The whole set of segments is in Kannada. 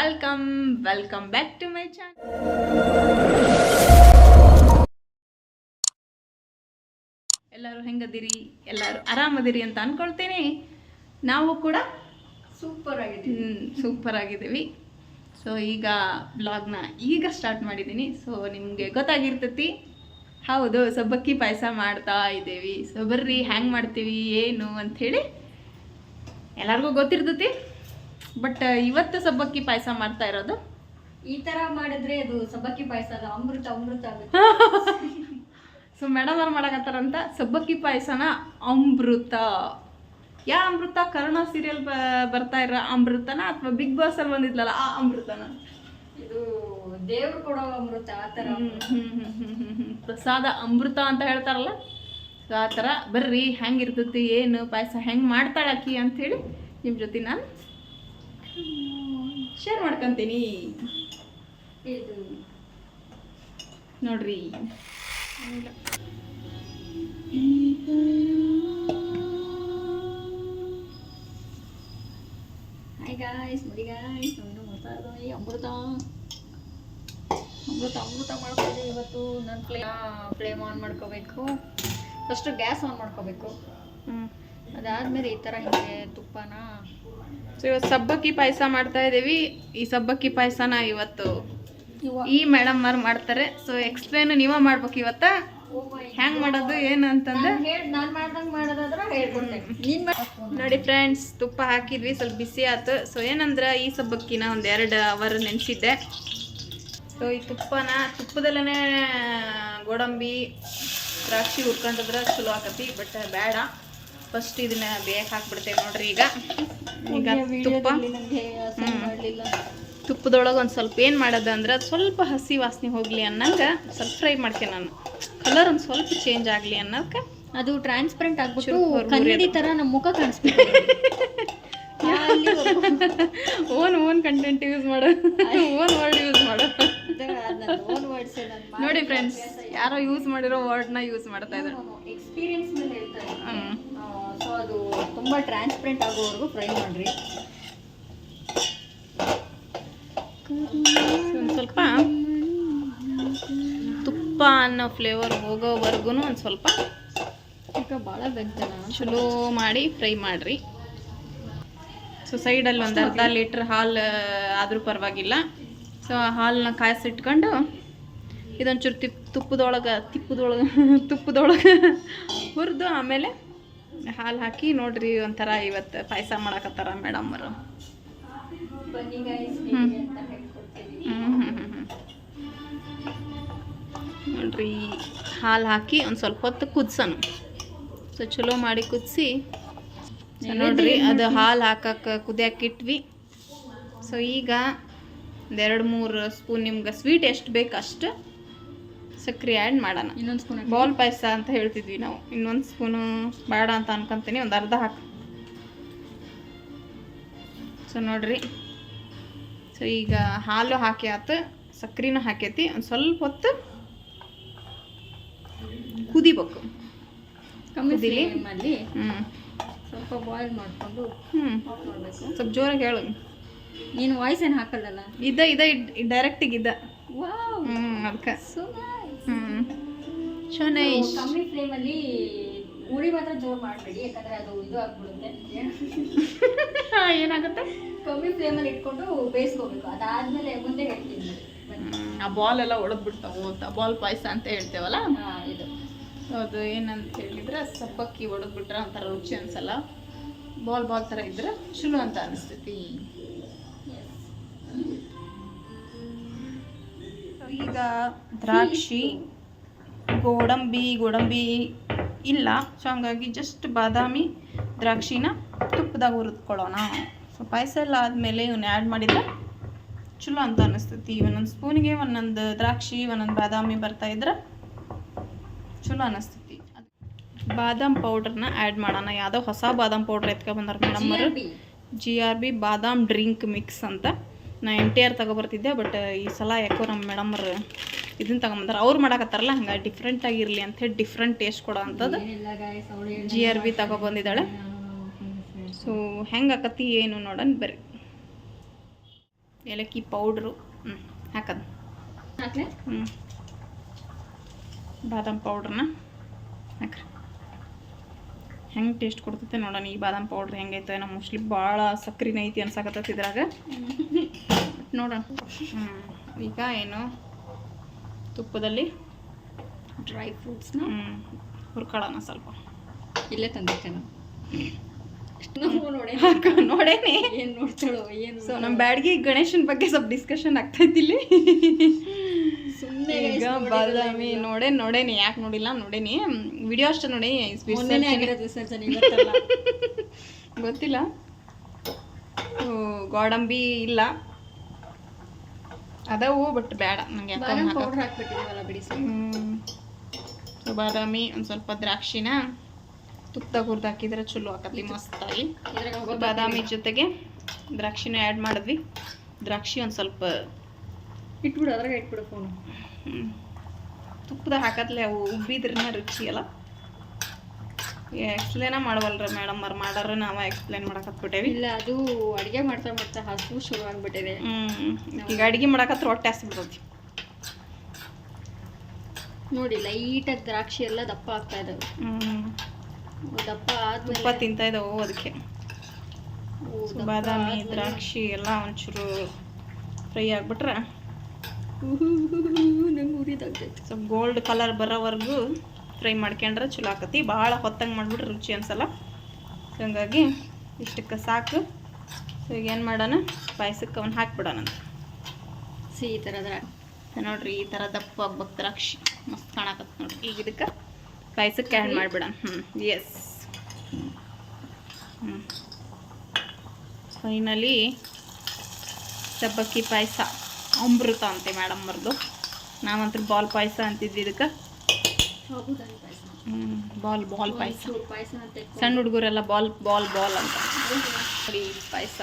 Welcome welcome back to my channel ಎಲ್ಲರೂ ಹೆಂಗದಿರಿ? ಎಲ್ಲರೂ ಆರಾಮದಿರಿ ಅಂತ ಅನ್ಕೊಳ್ತೀನಿ. ನಾವು ಕೂಡ ಸೂಪರ್ ಆಗಿದ್ದೀವಿ. ಸೂಪರ್ ಆಗಿದ್ದೀವಿ. ಸೊ ಈಗ ಬ್ಲಾಗ್ನ ಈಗ ಸ್ಟಾರ್ಟ್ ಮಾಡಿದ್ದೀನಿ. ಸೊ ನಿಮಗೆ ಗೊತ್ತಾಗಿರ್ತೈತಿ. ಹೌದು ಸಬ್ಬಕ್ಕಿ ಪಾಯಸ ಮಾಡ್ತಾ ಇದ್ದೀವಿ. ಸೊ ಬರ್ರಿ ಹ್ಯಾಂಗೆ ಮಾಡ್ತೀವಿ ಏನು ಅಂಥೇಳಿ ಎಲ್ಲರಿಗೂ ಗೊತ್ತಿರ್ತೈತಿ. ಬಟ್ ಇವತ್ತು ಸಬ್ಬಕ್ಕಿ ಪಾಯಸ ಮಾಡ್ತಾ ಇರೋದು? ಈ ತರ ಮಾಡಿದ್ರೆ ಅದು ಸಬ್ಬಕ್ಕಿ ಪಾಯಸ ಅಲ್ಲ ಅಮೃತ ಅಮೃತ ಆಗುತ್ತೆ. ಸೊ ಮೇಡಮ್ ಅವ್ರು ಮಾಡಕತ್ತಾರಂತ ಸಬ್ಬಕ್ಕಿ ಪಾಯಸನ ಅಮೃತ. ಯಾ ಅಮೃತ? ಕರುಣ ಸೀರಿಯಲ್ ಬರ್ತಾ ಇರೋ ಅಮೃತನ ಅಥವಾ ಬಿಗ್ ಬಾಸ್ ಅಲ್ಲಿ ಬಂದಿದ್ಲಲ್ಲ ಆ ಅಮೃತನ? ಇದು ದೇವ್ರು ಕೊಡೋ ಅಮೃತ ಆ ಹ್ಮ್. ಪ್ರಸಾದ ಅಮೃತ ಅಂತ ಹೇಳ್ತಾರಲ್ಲ? ಸೊ ಆ ಥರ ಬರ್ರಿ ಹೆಂಗಿರ್ತೈತಿ ಏನು ಪಾಯಸ ಹೆಂಗೆ ಮಾಡ್ತಾಳೆ ಅಂತ ಅಂಥೇಳಿ ನಿಮ್ಮ ಜೊತೆ ನಾನು ಶೇರ್ ಮಾಡ್ಕೊತೀನಿ. ನೋಡ್ರಿ. ಹಾಯ್ ಗಾಯ್ಸ್ ನೋಡಿ ಗಾಯ್ಸ್ ನಾನು ಮಾಡ್ತಾ ಇದ್ದೀನಿ ಅಮೃತ. ಅಮೃತ ಅಮೃತ ಮಾಡ್ಕೊಂಡಿದ್ದೆ ಇವತ್ತು. ನನ್ನ ಫ್ಲೇ ಫ್ಲೇಮ್ ಆನ್ ಮಾಡ್ಕೋಬೇಕು. ಫಸ್ಟು ಗ್ಯಾಸ್ ಆನ್ ಮಾಡ್ಕೋಬೇಕು. ಹ್ಞೂ ಅದಾದ್ಮೇಲೆ ಈ ಥರ ಹಿಂಗೆ ತುಪ್ಪನ ಸೊ ಇವತ್ತು ಸಬ್ಬಕ್ಕಿ ಪಾಯಸ ಮಾಡ್ತಾ ಇದ್ದೀವಿ ಈ ಸಬ್ಬಕ್ಕಿ ಪಾಯಸನ ಇವತ್ತು ಈ ಮೇಡಮ್ ಅವ್ರು ಮಾಡ್ತಾರೆ. ಸೊ ಎಕ್ಸ್ಪ್ಲೇನ್ ನೀವ ಮಾಡ್ಬೇಕು ಇವತ್ತ. ಹೆಂಗ್ ಮಾಡೋದು ಏನು ಅಂತಂದ್ರೆ ನೋಡಿ ಫ್ರೆಂಡ್ಸ್ ತುಪ್ಪ ಹಾಕಿದ್ವಿ ಸ್ವಲ್ಪ ಬಿಸಿ ಆಯ್ತು ಸೊ ಏನಂದ್ರೆ ಈ ಸಬ್ಬಕ್ಕಿನ ಒಂದು ಎರಡು ಅವರ್ ನೆನೆಸಿದ್ದೆ. ಸೊ ಈ ತುಪ್ಪನ ತುಪ್ಪದಲ್ಲೇ ಗೋಡಂಬಿ ದ್ರಾಕ್ಷಿ ಹುರ್ಕೊಂಡಿದ್ರೆ ಚಲೋ ಆಕತಿ ಬಟ್ ಬೇಡ. ಫಸ್ಟ್ ಇದನ್ನ ಬೇಯಕ್ಕೆ ಹಾಕ್ಬಿಡ್ತೇವೆ ನೋಡ್ರಿ ಈಗ. ಈಗ ತುಪ್ಪ. ತುಪ್ಪದೊಳಗೆ ಒಂದು ಸ್ವಲ್ಪ ಏನು ಮಾಡೋದು ಅಂದ್ರೆ ಸ್ವಲ್ಪ ಹಸಿ ವಾಸನೆ ಹೋಗಲಿ ಅನ್ನಂಗೆ ಸ್ವಲ್ಪ ಫ್ರೈ ಮಾಡ್ತೇನೆ ನಾನು. ಕಲರ್ ಒಂದು ಸ್ವಲ್ಪ ಚೇಂಜ್ ಆಗಲಿ ಅನ್ನೋದಕ್ಕೆ ಅದು ಟ್ರಾನ್ಸ್ಪರೆಂಟ್ ಆಗ್ಬಿಟ್ಟು ಕನ್ನಡಿ ತರ ನಮ್ಮ ಮುಖ ಕಾಣಿಸ್ಬೇಕು ಓನ್ ಓನ್ ಕಂಟೆಂಟ್ ಯೂಸ್ ಮಾಡೋ. ಓನ್ ವರ್ಡ್ ಯೂಸ್ ಮಾಡೋ. ಓನ್ ವರ್ಡ್ಸ್ ನೋಡಿ ಫ್ರೆಂಡ್ಸ್ ಯಾರೋ ಯೂಸ್ ಮಾಡಿರೋ ವರ್ಡ್ನ ಯೂಸ್ ಮಾಡ್ತಾ ಇದ್ದಾರೆ. ಎಕ್ಸ್ಪೀರಿಯನ್ಸ್ ಮೇಲೆ ಹೇಳ್ತಾ ಇದ್ದೀನಿ. ಹ್ಮ್. ಸೊ ಅದು ತುಂಬಾ ಟ್ರಾನ್ಸ್ಪರೆಂಟ್ ಆಗೋವರೆಗೂ ಫ್ರೈ ಮಾಡ್ರಿ. ಒಂದು ಸ್ವಲ್ಪ ತುಪ್ಪ ಅನ್ನೋ ಫ್ಲೇವರ್ ಹೋಗೋವರೆಗೂ ಒಂದು ಸ್ವಲ್ಪ ಭಾಳ ಬೆಂತನ ಚಲೋ ಮಾಡಿ ಫ್ರೈ ಮಾಡಿರಿ. ಸೊ ಸೈಡಲ್ಲಿ ಒಂದು ಅರ್ಧ ಲೀಟ್ರ್ ಹಾಲು ಆದರೂ ಪರವಾಗಿಲ್ಲ. ಸೊ ಹಾಲನ್ನ ಕಾಯಿಸಿಟ್ಕೊಂಡು ಇದೊಂಚೂರು ತಿಪ್ ತುಪ್ಪದೊಳಗೆ ತಿಪ್ಪದೊಳಗೆ ತುಪ್ಪದೊಳಗೆ ಹುರಿದು ಆಮೇಲೆ ಹಾಲು ಹಾಕಿ ನೋಡ್ರಿ ಒಂಥರ ಇವತ್ತು ಪಾಯಸ ಮಾಡಕತ್ತಾರ ಮೇಡಮ್ ಅವರು. ನೋಡ್ರಿ ಹಾಲು ಹಾಕಿ ಒಂದು ಸ್ವಲ್ಪ ಹೊತ್ತು ಕುದ್ಸನು ಸೊ ಚಲೋ ಮಾಡಿ ಕುದಿಸಿ. ನೋಡ್ರಿ ಅದು ಹಾಲು ಹಾಕಕ್ಕೆ ಕುದಿಯಕ್ಕೆ ಇಟ್ವಿ. ಸೊ ಈಗ ಒಂದು ಎರಡು ಮೂರು ಸ್ಪೂನ್ ನಿಮ್ಗೆ ಸ್ವೀಟ್ ಎಷ್ಟು ಬೇಕು ಅಷ್ಟು ಸಕ್ಕರೆ ಆ್ಯಡ್ ಮಾಡೋಣ. ಇನ್ನೊಂದು ಸ್ಪೂನ್ ಬೌಲ್ ಪಾಯಸ ಅಂತ ಹೇಳ್ತಿದ್ವಿ ನಾವು. ಇನ್ನೊಂದು ಸ್ಪೂನು ಬೇಡ ಅಂತ ಅನ್ಕೊಂತೀನಿ. ಒಂದು ಅರ್ಧ ಹಾಕಿ. ಸೊ ನೋಡ್ರಿ. ಸೊ ಈಗ ಹಾಲು ಹಾಕಿ ಆತು ಸಕ್ರೆನೂ ಹಾಕೈತಿ. ಒಂದು ಸ್ವಲ್ಪ ಹೊತ್ತು ಕುದಿಬೇಕು. ಕುದಿಲಿ. ಹ್ಞೂ ಸ್ವಲ್ಪ ಬಾಯ್ಲ್ ಮಾಡಿಕೊಂಡು ಹ್ಞೂ ಸ್ವಲ್ಪ ಜೋರಾಗಿ ಹೇಳು. ನೀನು ವಾಯ್ಸ್ ಏನು ಹಾಕಲ್ಲಲ್ಲ? ಇದ ಇದ ಡೈರೆಕ್ಟಿಗೆ ಇದ್ದ ವಾವ್ ಹ್ಞೂ ಅದಕ್ಕೆ ಸೊ ಶೋನೇಶ್ ಕಮ್ಮಿ ಫ್ಲೇಮಲ್ಲಿ ಉಳಿ ಮಾತ್ರ ಜೋರ್ ಮಾಡಬೇಡಿ ಯಾಕಂದ್ರೆ ಅದು ಇದು ಆಗ್ಬಿಡುತ್ತೆ. ಏನಾಗುತ್ತೆ? ಕಮ್ಮಿ ಫ್ಲೇಮಲ್ಲಿ ಇಟ್ಕೊಂಡು ಬೇಯಿಸ್ಕೋಬೇಕು. ಅದಾದ್ಮೇಲೆ ಮುಂದೆ ಹೇಳ್ತೀನಿ. ಆ ಬಾಲ್ ಎಲ್ಲ ಒಳಗ್ಬಿಡ್ತಾವು ಅಂತ ಬಾಲ್ ಪಾಯಸ ಅಂತ ಹೇಳ್ತೇವಲ್ಲ? ಇದು. ಅದು ಏನಂತ ಹೇಳಿದ್ರೆ ಸಬ್ಬಕ್ಕಿ ಒಡದ್ಬಿಟ್ರೆ ಒಂಥರ ರುಚಿ ಅನ್ಸಲ್ಲ. ಬಾಲ್ ಬಾಲ್ ಥರ ಇದ್ರೆ ಚಲೋ ಅಂತ ಅನಿಸ್ತೈತಿ. ಈಗ ದ್ರಾಕ್ಷಿ. ಗೋಡಂಬಿ ಗೋಡಂಬಿ ಇಲ್ಲ. ಸೊ ಹಂಗಾಗಿ ಜಸ್ಟ್ ಬಾದಾಮಿ ದ್ರಾಕ್ಷಿನ ತುಪ್ಪದಾಗ ಹುರಿದ್ಕೊಳ್ಳೋಣ. ಸೊ ಪಾಯಸ ಎಲ್ಲ ಆದಮೇಲೆ ಇವನ್ನ ಆ್ಯಡ್ ಮಾಡಿದ್ರೆ ಚಲೋ ಅಂತ ಅನ್ನಿಸ್ತೈತಿ ಒಂದೊಂದು ಸ್ಪೂನಿಗೆ ಒಂದೊಂದು ದ್ರಾಕ್ಷಿ ಒಂದೊಂದು ಬಾದಾಮಿ ಬರ್ತಾ ಇದ್ರೆ ಚಲೋ ಅನ್ನಿಸ್ತೈತಿ ಬಾದಾಮ್ ಪೌಡ್ರನ್ನ ಆ್ಯಡ್ ಮಾಡೋಣ. ಯಾವುದೋ ಹೊಸ ಬಾದಾಮ್ ಪೌಡ್ರ್ ಎತ್ಕೊ ಬಂದಾರ madam G R B badam drink mix ಅಂತ. ನಾ ಎಂ ಟಿ ಆರ್ ತಗೊಬರ್ತಿದ್ದೆ ಬಟ್ ಈ ಸಲ ಯಾಕೋ ನಮ್ಮ ಮೇಡಮ್ರು ಇದನ್ನ ತಗೊಂಬಂದಾರ. ಅವ್ರು ಮಾಡಕತ್ತಾರಲ್ಲ ಹಂಗೆ ಡಿಫ್ರೆಂಟ್ ಆಗಿರಲಿ ಅಂಥೇಳಿ ಡಿಫ್ರೆಂಟ್ ಟೇಸ್ಟ್ ಕೊಡೋ ಅಂಥದ್ದು ಏನಿಲ್ಲ guys, ಅವ್ಳು ಹೇಳ್ದಂಗೆ ಜಿ ಆರ್ ಬಿ ತಗೊಬಂದಿದ್ದಾಳೆ. ಸೊ ಹೆಂಗೆ ಆಕತಿ ಏನು ನೋಡೋಣ ಬರ್ರಿ. ಏಲಕ್ಕಿ ಪೌಡ್ರು ಹ್ಞೂ ಹಾಕೋದು. ಹ್ಞೂ ಬಾದಾಮ್ ಪೌಡ್ರನ್ನ ಹಾಕ್ರಿ. ಹೆಂಗೆ ಟೇಸ್ಟ್ ಕೊಡ್ತೈತೆ ನೋಡೋಣ. ಈ ಬಾದಾಮ್ ಪೌಡ್ರ್ ಹೆಂಗೈತೆ ನಮ್ಮ ಮೋಸ್ಟ್ಲಿ ಭಾಳ ಸಕ್ರಿನ ಐತಿ ಅನ್ಸಕತ್ತೈತೆ ಇದ್ರಾಗ. ನೋಡೋಣ. ಈಗ ಏನು? ತುಪ್ಪದಲ್ಲಿ ಡ್ರೈ ಫ್ರೂಟ್ಸ್ನ ಹುರ್ಕೊಳ್ಳೋಣ ಸ್ವಲ್ಪ. ಇಲ್ಲೇ ತಂದಿರ್ತೇನೆ. ನೋಡೇನಿ. ಏನು ನೋಡ್ತಾಳೋ ಏನು ಸೊ ನಮ್ಮ ಬ್ಯಾಡ್ಗಿ ಗಣೇಶನ ಬಗ್ಗೆ ಸ್ವಲ್ಪ ಡಿಸ್ಕಷನ್ ಆಗ್ತೈತಿ ಇಲ್ಲಿ. ಈಗ ಬಾದಾಮಿ ನೋಡೆ ನೋಡೇನಿ ಯಾಕೆ ನೋಡಿಲ್ಲ ನೋಡೇನಿ ವಿಡಿಯೋ ಅಷ್ಟೇ ನೋಡಿ ಗೊತ್ತಿಲ್ಲ. ಓ, ಗೋಡಂಬಿ ಇಲ್ಲ. ಅದವು ಬಟ್ ಬೇಡ. ನಂಗೆ ಯಾಕೋ ಪೌಡರ್ ಹಾಕ್ಬಿಟ್ಟಿದ್ದೀವಲ್ಲ ಬಿಡಿ ಹ್ಮ್. ಸೊ ಬಾದಾಮಿ ಒಂದ್ ಸ್ವಲ್ಪ ದ್ರಾಕ್ಷಿನ ತುಪ್ಪದಾಗ ಹುರಿದು ಹಾಕಿದ್ರೆ ಚಲೋ ಆಕತಿ ಮಸ್ತಾಗಿ. ಬಾದಾಮಿ ಜೊತೆಗೆ ದ್ರಾಕ್ಷಿನ ಆ್ಯಡ್ ಮಾಡಿದ್ವಿ. ದ್ರಾಕ್ಷಿ ಒಂದು ಸ್ವಲ್ಪ ಇಟ್ಬಿಡು ಅದ್ರಾಗ ಇಟ್ಬಿಡು ಫೋನು ತುಪ್ಪದಾಗ ಹಾಕತ್ಲೆ ಅವು ಉಬ್ಬಿದ್ರನ್ನ ರುಚಿ ಅಲ್ಲ? ಎಕ್ಸ್ಪ್ಲೇನ ಮಾಡವಲ್ರ ಮೇಡಮ್ ಅವ್ರು ಮಾಡಾರ ನಾವು ಎಕ್ಸ್ಪ್ಲೇನ್ ಮಾಡಕತ್ಬಿಟ್ಟೇವಿ. ಇಲ್ಲ ಅದು ಅಡಿಗೆ ಮಾಡ್ತಾ ಮಾಡ್ತಾ ಹಸು ಶುರು ಆಗ್ಬಿಟ್ಟಿದೆ. ಹ್ಮ್ ಈಗ ಅಡಿಗೆ ಮಾಡಕತ್ರ ಹೊಟ್ಟೆ ಹಸ್ಬಿಡೋದು ನೋಡಿ ಲೈಟಾಗಿ ದ್ರಾಕ್ಷಿ ಎಲ್ಲ ದಪ್ಪ ಆಗ್ತಾ ಇದಾವೆ. ಹ್ಮ್ ದಪ್ಪ ತುಪ್ಪ ತಿಂತಾ ಇದಾವು ಅದಕ್ಕೆ ಬಾದಾಮಿ ದ್ರಾಕ್ಷಿ ಎಲ್ಲ ಒಂಚೂರು ಫ್ರೈ ಆಗ್ಬಿಟ್ರೆ ನಂಗೆ ಉರಿದಾಗ್ತೈತಿ ಸ್ವಲ್ಪ ಗೋಲ್ಡ್ ಕಲರ್ ಬರೋವರೆಗೂ ಫ್ರೈ ಮಾಡ್ಕೊಂಡ್ರೆ ಚಲೋ ಆಕತಿ ಭಾಳ ಹೊತ್ತಂಗೆ ಮಾಡಿಬಿಟ್ರೆ ರುಚಿ ಅನ್ಸಲ್ಲ ಸೊ ಹಂಗಾಗಿ ಇಷ್ಟಕ್ಕೆ ಸಾಕು ಸೊ ಈಗ ಏನು ಮಾಡೋಣ ಪಾಯಸಕ್ಕೆ ಅವನ್ನ ಹಾಕ್ಬಿಡೋಣ ಸಿ ಈ ಥರದ ನೋಡ್ರಿ ಈ ಥರ ದಪ್ಪ ಆಗ್ಬೇಕು ದ್ರಾಕ್ಷಿ ಮಸ್ತ್ ಕಾಣಕತ್ತೆ ನೋಡ್ರಿ ಈಗ ಇದಕ್ಕೆ ಪಾಯಸಕ್ಕೆ ಆ್ಯಡ್ ಮಾಡಿಬಿಡೋಣ ಹ್ಞೂ ಎಸ್ ಹ್ಞೂ ಫೈನಲಿ ಸಬ್ಬಕ್ಕಿ ಪಾಯಸ ಅಮೃತ ಅಂತೆ ಮೇಡಮ್ ಅವ್ರದ್ದು ನಾವಂತೂ ಬಾಲ್ ಪಾಯಸ ಅಂತಿದ್ವಿ ಇದಕ್ಕೆ. ಬಾಲ್ ಬಾಲ್ ಪಾಯಸ. ಸಣ್ಣ ಹುಡುಗರೆಲ್ಲ ಬಾಲ್ ಬಾಲ್ ಬಾಲ್ ಅಂತ. ಪಾಯಸ.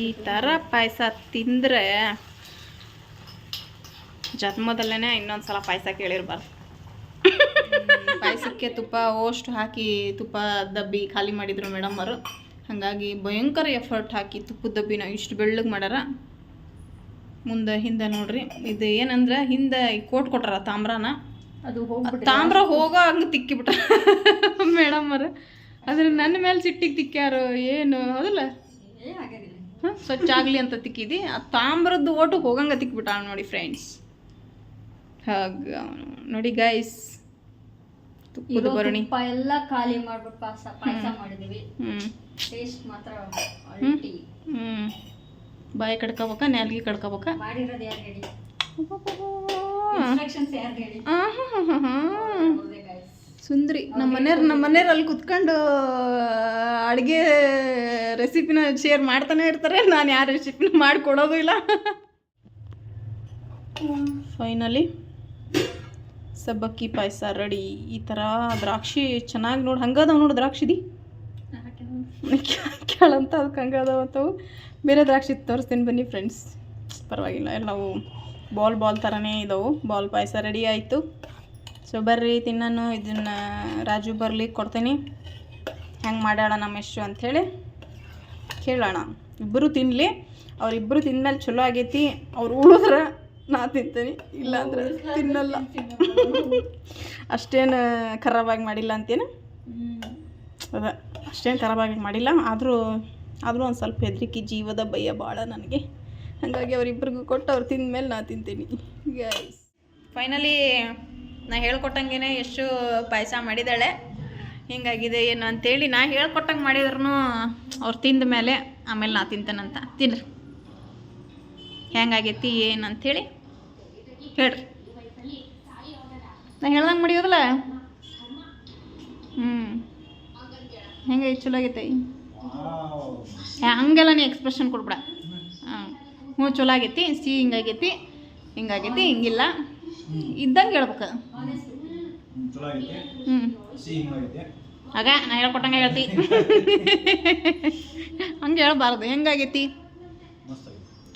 ಈ ಥರ ಪಾಯಸ ತಿಂದರೆ ಜನ್ಮದಲ್ಲೇ ಇನ್ನೊಂದ್ಸಲ ಪಾಯಸ ಕೇಳಿರ್ಬಾರ್ದು. ಪಾಯಸಕ್ಕೆ ತುಪ್ಪ ಓಷ್ಟು ಹಾಕಿ ತುಪ್ಪ, ದಬ್ಬಿ ಖಾಲಿ ಮಾಡಿದ್ರು ಮೇಡಮ್ ಅವರು. ಹಾಗಾಗಿ ಭಯಂಕರ ಎಫರ್ಟ್ ಹಾಕಿ ತುಪ್ಪದ ದಬ್ಬಿನ ಇಷ್ಟು ಬೆಳ್ಳಗೆ ಮಾಡ್ಯಾರ ಮುಂದೆ ಹಿಂದೆ ನೋಡ್ರಿ. ಇದು ಏನಂದ್ರೆ ಹಿಂದೆ ಈ ಕೋಟ್ ಕೊಟ್ಟಾರ ತಾಮ್ರನ? ಅದು ತಾಮ್ರ ಹೋಗೋ ಹಂಗೆ ತಿಕ್ಕಿಬಿಟ್ಟ ಮೇಡಮ್ ಅವ್ರ. ಅದ್ರ ನನ್ನ ಮೇಲೆ ಸಿಟ್ಟಿಗೆ ತಿಕ್ಕ್ಯಾರು ಏನು? ಹೌದಲ್ಲ ಹಾಂ ಸ್ವಚ್ಛ ಆಗಲಿ ಅಂತ ತಿಕ್ಕಿದಿ. ಆ ತಾಮ್ರದ್ದು ಓಟು ಹೋಗಂಗೆ ತಿಕ್ಬಿಟ್ಟ ನೋಡಿ ಫ್ರೆಂಡ್ಸ್ ಹಾಗ ನೋಡಿ ಗೈಸ್ ತುಪ್ಪದ ಎಲ್ಲ ಖಾಲಿ ಮಾಡ್ಬಿಟ್ಟು ಪಾಯಸ ಮಾಡಿದೀವಿ. ಟೇಸ್ಟ್ ಮಾತ್ರ ಅಲ್ಟಿ ಹ್ಞೂ ಬಾಯಿ ಕಡ್ಕೋಬೇಕ ನ್ಯಾಲ್ಗಿ ಕಡ್ಕೋಬೇಕ. ಸುಂದ್ರಿ ನಮ್ಮ ಮನೆಯವ್ರು ನಮ್ಮ ಮನೆಯವ್ರು ಅಲ್ಲಿ ಕುತ್ಕೊಂಡು ಅಡುಗೆ ರೆಸಿಪಿನ ಶೇರ್ ಮಾಡ್ತಾನೆ ಇರ್ತಾರೆ. ನಾನು ಯಾವ ರೆಸಿಪಿನ ಮಾಡಿಕೊಡೋದು ಇಲ್ಲ. ಫೈನಲಿ ಸಬ್ಬಕ್ಕಿ ಪಾಯಸ ರೆಡಿ ಈ ಥರ ದ್ರಾಕ್ಷಿ ಚೆನ್ನಾಗಿ ನೋಡಿ ಹಂಗದಾವ ನೋಡಿ ದ್ರಾಕ್ಷಿದಿ? ಕೇಳಂತ ಅದಕ್ಕೆ ಹಂಗದಾವ ಅಂತವು. ಬೇರೆ ದ್ರಾಕ್ಷಿ ತೋರಿಸ್ತೀನಿ ಬನ್ನಿ ಫ್ರೆಂಡ್ಸ್ ಪರವಾಗಿಲ್ಲ ಎಲ್ಲವು ಬಾಲ್ ಬಾಲ್ ಥರನೇ ಇದಾವೆ. ಬಾಲ್ ಪಾಯಸ ರೆಡಿ ಆಯಿತು. ಸೊ ಬರ್ರಿ ತಿನ್ನೋನು ಇದನ್ನು ರಾಜು ಬರಲಿ ಕೊಡ್ತೀನಿ. ಹೆಂಗೆ ಮಾಡ್ಯಾಳ ನಮ್ಮ ಎಷ್ಟು ಅಂಥೇಳಿ ಕೇಳೋಣ. ಇಬ್ಬರು ತಿನ್ನಲಿ ಅವರಿಬ್ಬರು ತಿಂದ್ಮೇಲೆ ಚಲೋ ಆಗೈತಿ. ಅವ್ರು ಉಳಿದ್ರೆ ನಾ ತಿಂತೀನಿ. ಇಲ್ಲಾಂದ್ರೆ ತಿನ್ನಲ್ಲ. ಅಷ್ಟೇನು ಖರಾಬಾಗಿ ಮಾಡಿಲ್ಲ ಅಂತೇನು. ಅದ ಅಷ್ಟೇನು ಖರಾಬಾಗಿ ಮಾಡಿಲ್ಲ. ಆದರೂ ಆದರೂ ಒಂದು ಸ್ವಲ್ಪ ಹೆದರಿಕೆ ಜೀವದ ಭಯ ಭಾಳ ನನಗೆ. ಹಾಗಾಗಿ ಅವರಿಬ್ಬರಿಗೂ ಕೊಟ್ಟು ಅವ್ರು ತಿಂದಮೇಲೆ ನಾ ತಿಂತೀನಿ. ಗೈಸ್ ಫೈನಲಿ ನಾ ಹೇಳ್ಕೊಟ್ಟಂಗೆ ಎಷ್ಟು ಪಾಯಸ ಮಾಡಿದ್ದಾಳೆ. ಹಿಂಗಾಗಿದೆ ಏನು ಅಂತೇಳಿ ನಾ ಹೇಳ್ಕೊಟ್ಟಂಗೆ ಮಾಡಿದ್ರು ಅವ್ರು ತಿಂದ ಮೇಲೆ ಆಮೇಲೆ ನಾ ತಿಂತೇನಂತ. ತಿನ್ರಿ. ಹೆಂಗಾಗೈತಿ, ಏನು ಅಂಥೇಳಿ ಹೇಳ್ರಿ. ನಾ ಹೇಳ್ದಂಗೆ ಮಾಡಿಯೋದಲ್ಲ ಹ್ಞೂ ಹೆಂಗೈತಿ, ಚಲೋ ಆಗೈತೆ? ಹಂಗೆಲ್ಲ ನೀ ಎಕ್ಸ್ಪ್ರೆಷನ್ ಕೊಡ್ಬೇಡ. ಹಾಂ ಹ್ಞೂ ಚಲೋ ಆಗೈತಿ ಸಿ ಹಿಂಗಾಗೈತಿ ಹಿಂಗಾಗೈತಿ ಹಿಂಗಿಲ್ಲ. ಇದ್ದಂಗೆ ಹೇಳ್ಬೇಕು. ಹ್ಞೂ ಆಗ ನಾ ಹೇಳ್ಕೊಟ್ಟಂಗೆ ಹೇಳ್ತಿ. ಹಂಗೆ ಹೇಳ್ಬಾರ್ದು. ಹೆಂಗಾಗೈತಿ?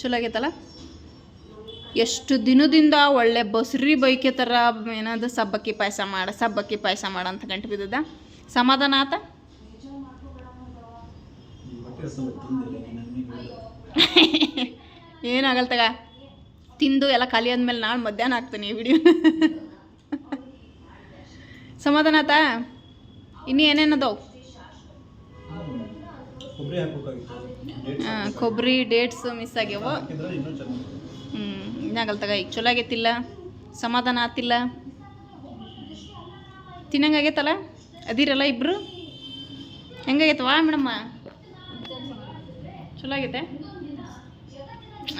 ಚಲೋ ಆಗೈತಲ್ಲ ಎಷ್ಟು ದಿನದಿಂದ ಒಳ್ಳೆ ಬಸ್ರಿ ಬೈಕೆ ಥರ ಏನಾದ್ರು ಸಬ್ಬಕ್ಕಿ ಪಾಯಸ ಮಾಡ ಸಬ್ಬಕ್ಕಿ ಪಾಯಸ ಮಾಡ ಅಂತ ಗಂಟು ಬಿದ್ದದ? ಸಮಾಧಾನ ಆತ ಈ ಹೊಟ್ಟೆ ಹಸಿವು ತಿಂದಿಲ್ಲ, ನೀನು ನನಗೆ ಹೇಳಿದೆ. ಏನಾಗಲ್ಲ ತಗ. ತಿಂದು ಎಲ್ಲ ಖಾಲಿ ಆದ್ಮೇಲೆ ನಾಳೆ ಮಧ್ಯಾಹ್ನ ಹಾಕ್ತೀನಿ ವಿಡಿಯೋ ಸಮಾಧಾನ ಆತಾ ಇನ್ನೂ ಏನೇನದವು ಹಾಕ್ಬೇಕು. ಕೊಬ್ಬರಿ ಡೇಟ್ಸ್ ಮಿಸ್ ಆಗ್ಯಾವ. ಹ್ಞೂ ಇನ್ನಾಗಲ್ಲ ತಗ. ಈಗ ಚಲೋ ಆಗೈತಿಲ್ಲ. ಸಮಾಧಾನ ಆತಿಲ್ಲ. ತಿನ್ನಂಗಾಗೈತಲ್ಲ ಅದಿರಲ್ಲ ಇಬ್ರು? ಹೆಂಗಾಗೈತವಾ ಮೇಡಮ್ಮ? ಚಲೋ ಆಗೈತೆ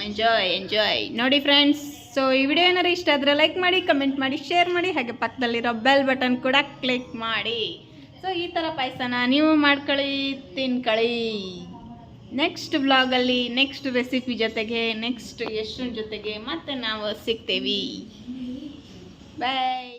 ಎಂಜಾಯ್ ಎಂಜಾಯ್ ನೋಡಿ ಫ್ರೆಂಡ್ಸ್ ಸೊ ಈ ವಿಡಿಯೋ ಏನಾರು ಇಷ್ಟ ಆದರೆ ಲೈಕ್ ಮಾಡಿ ಕಮೆಂಟ್ ಮಾಡಿ ಶೇರ್ ಮಾಡಿ, ಹಾಗೆ ಪಕ್ಕದಲ್ಲಿರೋ ಬೆಲ್ ಬಟನ್ ಕೂಡ ಕ್ಲಿಕ್ ಮಾಡಿ. ಸೊ ಈ ಥರ ಪಾಯಸನ ನೀವು ಮಾಡ್ಕೊಳ್ಳಿ, ತಿನ್ಕೊಳ್ಳಿ. ನೆಕ್ಸ್ಟ್ ಬ್ಲಾಗಲ್ಲಿ ನೆಕ್ಸ್ಟ್ ರೆಸಿಪಿ ಜೊತೆಗೆ ನೆಕ್ಸ್ಟ್ ಯಶನ್ ಜೊತೆಗೆ ಮತ್ತೆ ನಾವು ಸಿಗ್ತೇವೆ. ಬಾಯ್